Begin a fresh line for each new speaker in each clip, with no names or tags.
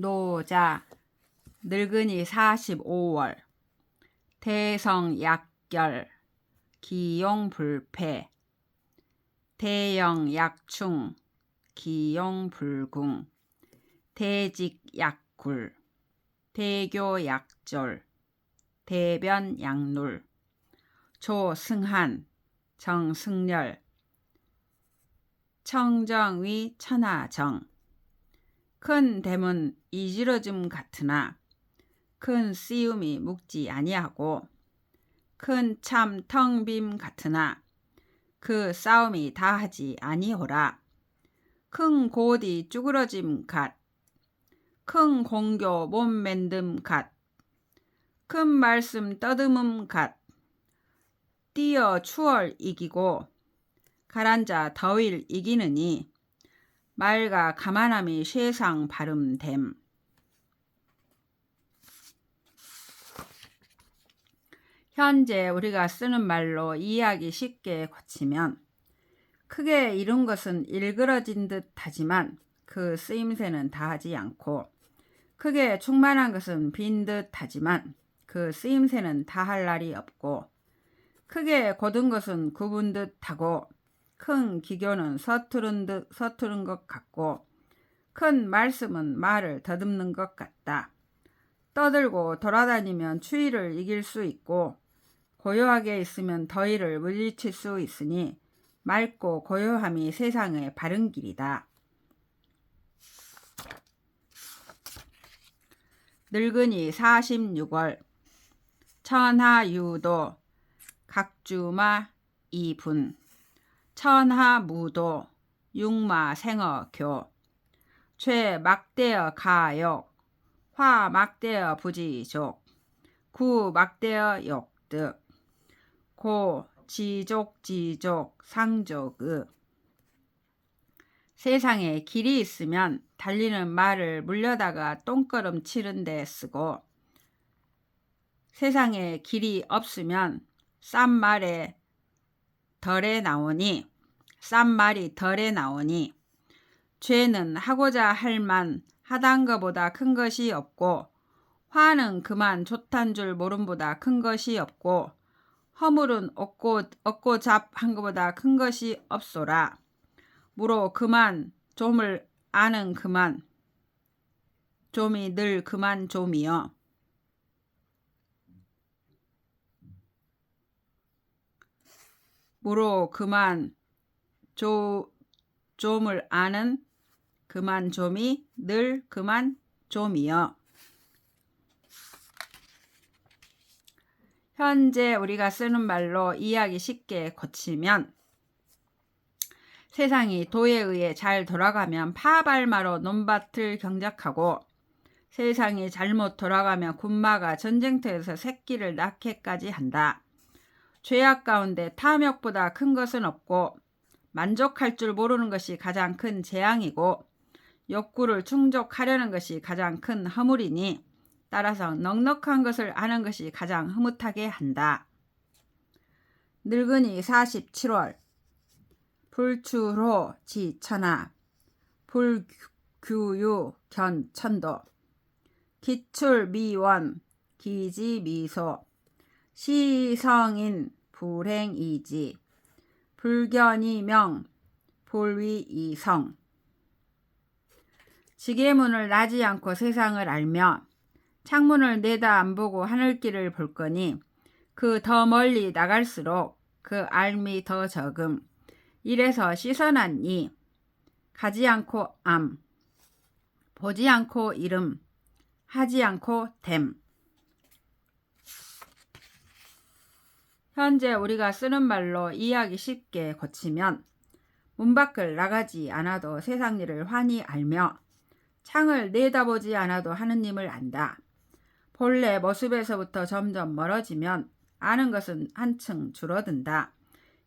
노자 늙은이 45월 대성약결 기용불패 대영약충 기용불궁 대직약굴 대교약졸 대변약룰 조승한 정승렬 청정위 천하정 큰 댐은 이지러짐 같으나 큰 씨움이 묵지 아니하고 큰 참 텅 빔 같으나 그 싸움이 다하지 아니호라. 큰 고디 쭈그러짐 갓, 큰 공교 몸 맨듬 갓, 큰 말씀 떠듬음 갓, 뛰어 추월 이기고 가란자 더윌 이기느니 말과 가만함이 세상 발음됨. 현재 우리가 쓰는 말로 이해하기 쉽게 고치면 크게 이룬 것은 일그러진 듯 하지만 그 쓰임새는 다하지 않고 크게 충만한 것은 빈 듯 하지만 그 쓰임새는 다할 날이 없고 크게 곧은 것은 굽은 듯 하고 큰 기교는 서투른 듯 서투른 것 같고 큰 말씀은 말을 더듬는 것 같다. 떠들고 돌아다니면 추위를 이길 수 있고 고요하게 있으면 더위를 물리칠 수 있으니 맑고 고요함이 세상의 바른 길이다. 늙은이 46월 천하유도 각주마 이분 천하무도 육마생어교. 최막대어 가욕 화막대어 부지족. 구막대어 욕득. 고 지족 지족 상족의. 세상에 길이 있으면 달리는 말을 물려다가 똥걸음 치는 데 쓰고 세상에 길이 없으면 싼 말에 덜에 나오니 싼 말이 덜에 나오니 죄는 하고자 할 만 하단 것보다 큰 것이 없고 화는 그만 좋단 줄 모름보다 큰 것이 없고 허물은 얻고 얻고 잡한 것보다 큰 것이 없소라. 무로 그만 좀을 아는 그만 좀이 늘 그만 좀이여 무로 그만 조, 좀을 아는 그만 좀이 늘 그만 좀이여. 현재 우리가 쓰는 말로 이해하기 쉽게 고치면 세상이 도에 의해 잘 돌아가면 파발마로 논밭을 경작하고 세상이 잘못 돌아가면 군마가 전쟁터에서 새끼를 낳게까지 한다. 죄악 가운데 탐욕보다 큰 것은 없고 만족할 줄 모르는 것이 가장 큰 재앙이고 욕구를 충족하려는 것이 가장 큰 허물이니 따라서 넉넉한 것을 아는 것이 가장 흐뭇하게 한다. 늙은이 47월. 불추로 지천하. 불규유 견천도. 기출미원. 기지미소. 시성인 불행이지 불견이명 불위이성. 지게문을 나지 않고 세상을 알며 창문을 내다 안 보고 하늘길을 볼 거니 그 더 멀리 나갈수록 그 알미 더 적음. 이래서 씻어놨니 가지 않고 암 보지 않고 이름 하지 않고 됨 현재 우리가 쓰는 말로 이해하기 쉽게 고치면 문 밖을 나가지 않아도 세상 일을 환히 알며 창을 내다보지 않아도 하느님을 안다. 본래 모습에서부터 점점 멀어지면 아는 것은 한층 줄어든다.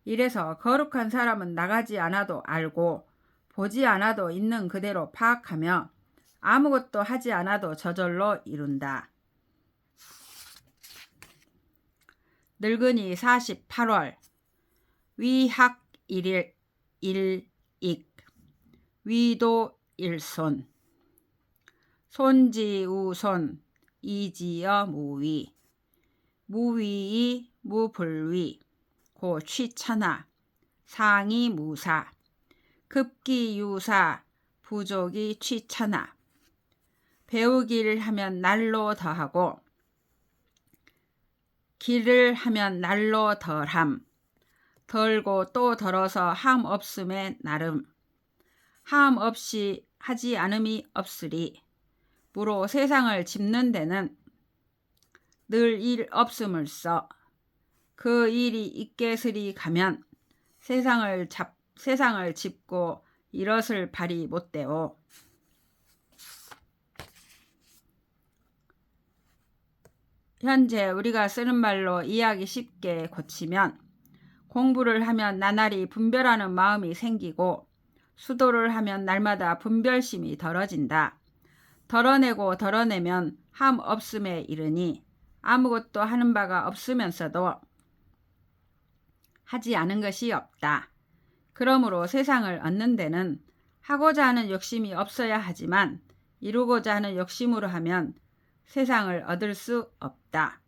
이래서 거룩한 사람은 나가지 않아도 알고 보지 않아도 있는 그대로 파악하며 아무것도 하지 않아도 저절로 이룬다. 늙은이 48월. 위학 일일 일익. 위도 일손. 손지우손. 이지어 무위. 무위이 무불위. 고취천하. 상이 무사. 급기유사. 부족이 취천하. 배우기를 하면 날로 더하고 길을 하면 날로 덜함. 덜고 또 덜어서 함 없음에 나름. 함 없이 하지 않음이 없으리. 무로 세상을 짚는 데는 늘 일 없음을 써. 그 일이 있겠으리 가면 세상을 잡 세상을 짚고 이것을 발이 못되오 현재 우리가 쓰는 말로 이해하기 쉽게 고치면 공부를 하면 나날이 분별하는 마음이 생기고 수도를 하면 날마다 분별심이 덜어진다. 덜어내고 덜어내면 함 없음에 이르니 아무것도 하는 바가 없으면서도 하지 않은 것이 없다. 그러므로 세상을 얻는 데는 하고자 하는 욕심이 없어야 하지만 이루고자 하는 욕심으로 하면 세상을 얻을 수 없다.